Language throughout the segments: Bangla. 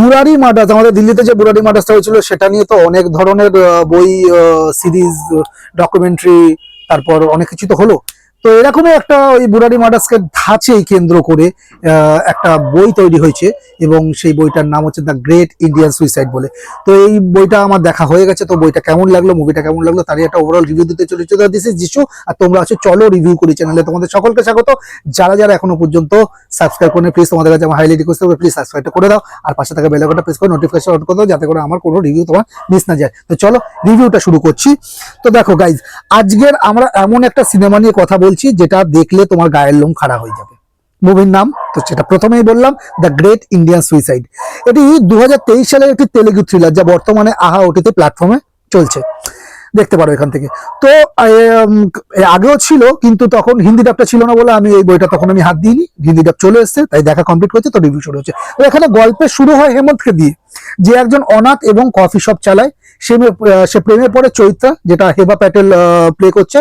বুরারি মাডাস আমাদের দিল্লিতে যে বুরারি মাডাসটা হয়েছিল, সেটা নিয়ে তো অনেক ধরনের বই সিরিজ ডকুমেন্টারি তারপর অনেক কিছু তো হলো। তো এরকমই একটা ওই বুড়ারি মার্ডার্সকে ধাঁচেই কেন্দ্র করে একটা বই তৈরি হয়েছে এবং সেই বইটার নাম হচ্ছে দ্য গ্রেট ইন্ডিয়ান সুইসাইড বলে। তো এই বইটা আমার দেখা হয়ে গেছে, তো বইটা কেমন লাগল মুভিটা কেমন লাগল, তারই একটা ওভারঅল রিভিউ দিতে চলেছে। তো দিস ইজ যিশু আর তোমরা আছো, চলো রিভিউ করি চ্যানেলে তোমাদের সকলকে স্বাগত। যারা যারা এখনও পর্যন্ত সাবস্ক্রাইব করে প্লিজ তোমাদের কাছে আমার হাইলি রিকোয়েস্ট করবে প্লিজ সাবস্ক্রাইবটা করে দাও। আর পাশে থাকা বেল আইকনটা প্রেস করে নোটিফিকেশন অন করে দাও, যাতে করে আমার কোনো রিভিউ তোমার মিস না যায়। তো চলো রিভিউটা শুরু করছি। তো দেখো গাইজ আজকের আমরা এমন একটা সিনেমা নিয়ে কথা বলছি, যেটা দেখলে তোমার গায়ের লোম খাড়া হয়ে যাবে। মুভির নাম, তো সেটা প্রথমেই বললাম দ্য গ্রেট ইন্ডিয়ান সুইসাইড এটি দু সালের একটি তেলেগু থ্রিলার যা বর্তমানে আহা ওটিতে প্ল্যাটফর্মে চলছে। দেখতে পারো এখান থেকে। তো আগেও ছিল, কিন্তু তখন হিন্দি ডাবটা ছিল না বলে আমি এই বইটা তখন আমি হাত দিইনি। হিন্দি ডাব চলে এসেছে, তাই দেখা কমপ্লিট করছে, তো রিভিউ শুরু হচ্ছে তো এখানে গল্পে শুরু হয় হেমন্তকে দিয়ে, যে একজন অনাথ এবং কফি শপ চালায়। সে সে প্রেমে পড়ে চৈত্রা, যেটা হেবা প্যাটেল প্লে করছে।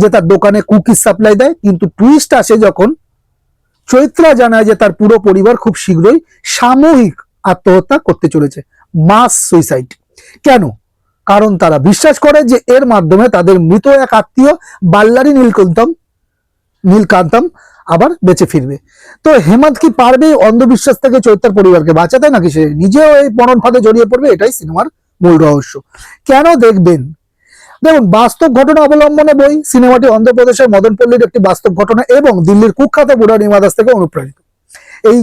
যে তার দোকানে কুকিজ সাপ্লাই দেয়, কিন্তু টুইস্ট আসে যখন চৈত্রা জানায় যে তার পুরো পরিবার খুব শীঘ্রই সামূহিক আত্মহত্যা করতে চলেছে মাস সুইসাইড কেন? কারণ তারা বিশ্বাস করে যে এর মাধ্যমে তাদের মৃত এক আত্মীয় বাল্লারি নীলকান্তম নীলকান্তম আবার বেঁচে ফিরবে। তো হেমন্ত কি পারবে অন্ধবিশ্বাস থেকে চৈত্রার পরিবারকে বাঁচাতে, নাকি সে নিজেও এই পরন ফাঁদে জড়িয়ে পড়বে? এটাই সিনেমার মূল রহস্য। কেন দেখবেন দেখুন, বাস্তব ঘটনা অবলম্বনে বই, সিনেমাটি অন্ধ্রপ্রদেশের মদনপল্লীর একটি বাস্তব ঘটনা এবং দিল্লির কুখ্যাত বুড়া নিমাদাস থেকে অনুপ্রাণিত। এই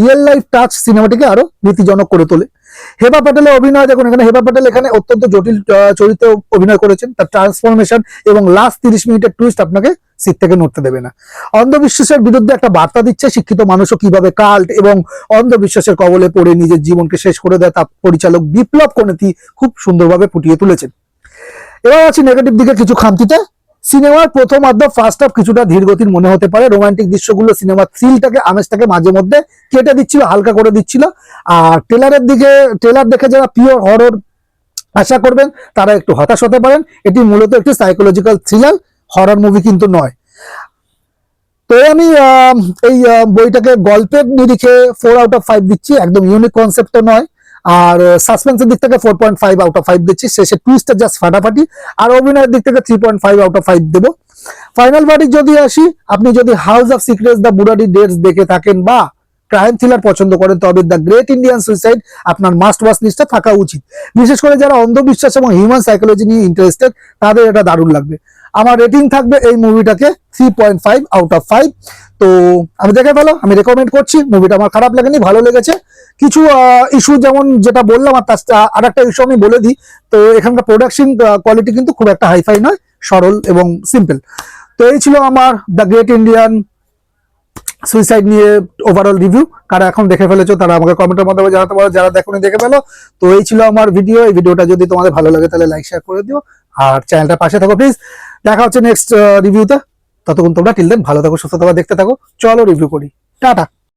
রিয়েল লাইফ টাচ সিনেমাটিকে আরও নীতিজনক করে তোলে। হেবা প্যাটেলের অভিনয়, দেখুন, এখানে হেবা প্যাটেল এখানে অত্যন্ত জটিল চরিত্রে অভিনয় করেছেন। তার ট্রান্সফরমেশন এবং লাস্ট তিরিশ মিনিটের টুইস্ট আপনাকে সিট থেকে নড়তে দেবে না। অন্ধবিশ্বাসের বিরুদ্ধে একটা বার্তা দিচ্ছে শিক্ষিত মানুষও কীভাবে কাল্ট এবং অন্ধবিশ্বাসের কবলে পড়ে নিজের জীবনকে শেষ করে দেয় তা পরিচালক বিপ্লব কনেতি খুব সুন্দরভাবে ফুটিয়ে তুলেছেন। এবার আছি নেগেটিভ দিকে কিছু খামতিতে। সিনেমার প্রথম আর্ধ ফার্স্ট হাফ কিছুটা ধীরগতির মনে হতে পারে। রোমান্টিক দৃশ্যগুলো সিনেমার থ্রিলটাকে আমেজটাকে মাঝে মধ্যে কেটে দিচ্ছিল, হালকা করে দিচ্ছিল। আর ট্রেলারের দিকে ট্রেলার দেখে যারা পিওর হরর আশা করবেন, তারা একটু হতাশ হতে পারেন। এটি মূলত একটি সাইকোলজিক্যাল থ্রিলার হরর মুভি কিন্তু নয়। তো আমি এই বইটাকে গল্পের নিরিখে ফোর আউট অফ ফাইভ দিচ্ছি। একদম ইউনিক কনসেপ্ট নয়। আর সাসপেন্সের দিক থেকে four point five out of five দিচ্ছি। শেষে টুইস্টটা জাস্ট ফাটাফাটি। আর অভিনয়ের দিক থেকে three point five out of five দেবো। ফাইনাল বাড়ি যদি আসি, আপনি যদি house of secrets the Burari deaths দেখে থাকেন বা ক্রাইম থ্রিলার পছন্দ করেন, তবে দ্য গ্রেট ইন্ডিয়ান সুইসাইড আপনার মাস্ট ওয়াচ লিস্টে থাকা উচিত। বিশেষ করে যারা অন্ধবিশ্বাস এবং হিউম্যান সাইকোলজি নিয়ে ইন্টারেস্টেড তাদের এটা দারুণ লাগবে। আমার রেটিং থাকবে এই মুভিটাকে three point five out of five তো আমি দেখে ফেলো, আমি রেকমেন্ড করছি। মুভিটা আমার খারাপ লাগেনি, ভালো লেগেছে। কিছু ইস্যু যেমন যেটা বললাম, আর তার একটা ইস্যু আমি বলে দিই। তো এখানকার প্রোডাকশন কোয়ালিটি কিন্তু খুব একটা হাইফাই নয়, সরল এবং সিম্পল তো এই ছিল আমার দ্য গ্রেট ইন্ডিয়ান সুইসাইড নিয়ে ওভারঅল রিভিউ কারা এখন দেখে ফেলেছো, তারা আমাকে কমেন্টের মাধ্যমে জানাতে পারো। যারা দেখোনি, দেখে ফেলো। তো এই ছিল আমার ভিডিও এই ভিডিওটা যদি তোমাদের ভালো লাগে, তাহলে লাইক শেয়ার করে দিও। আর চ্যানেলটা পাশে থাকো প্লিজ দেখা হচ্ছে নেক্সট রিভিউতে ততক্ষণ তোমরা টিল দেন ভালো থাকো, সুস্থ থাকো, দেখতে থাকো। চলো রিভিউ করি। টাটা।